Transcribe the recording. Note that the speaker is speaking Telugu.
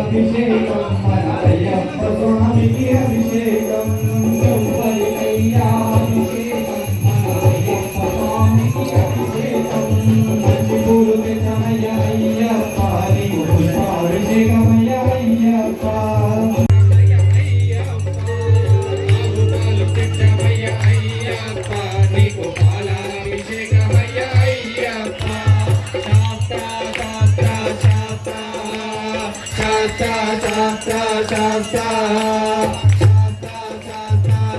అభిషేకం మన అభిషేకం. Da da da da da.